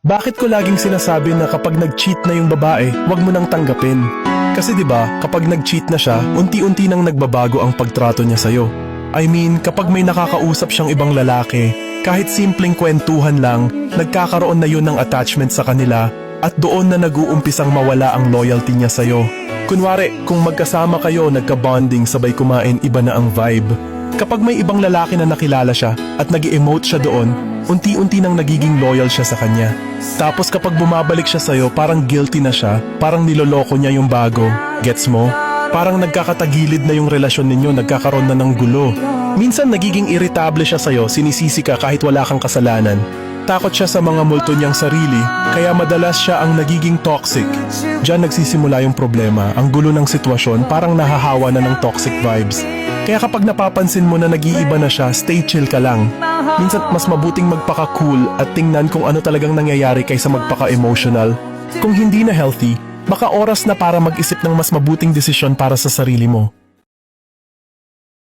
Bakit ko laging sinasabi na kapag nag-cheat na yung babae, wag mo nang tanggapin? Kasi 'di ba, kapag nag-cheat na siya, unti-unti nang nagbabago ang pagtrato niya sa'yo. I mean, kapag may nakakausap siyang ibang lalaki, kahit simpleng kwentuhan lang, nagkakaroon na yun ng attachment sa kanila at doon na nag-uumpisang mawala ang loyalty niya sa'yo. Kunwari, kung magkasama kayo, nagka-bonding, sabay kumain, iba na ang vibe. Kapag may ibang lalaki na nakilala siya at nag emote siya doon, unti-unti nang nagiging loyal siya sa kanya. Tapos kapag bumabalik siya sa'yo, parang guilty na siya, parang niloloko niya yung bago. Gets mo? Parang nagkakatagilid na yung relasyon ninyo, nagkakaroon na ng gulo. Minsan nagiging irritable siya sa'yo, sinisisi ka kahit wala kang kasalanan. Takot siya sa mga multo niyang sarili, kaya madalas siya ang nagiging toxic. Diyan nagsisimula yung problema, ang gulo ng sitwasyon parang nahahawa na ng toxic vibes. Kaya kapag napapansin mo na nag-iiba na siya, stay chill ka lang. Minsan mas mabuting magpaka-cool at tingnan kung ano talagang nangyayari kaysa magpaka-emotional. Kung hindi na healthy, baka oras na para mag-isip ng mas mabuting desisyon para sa sarili mo.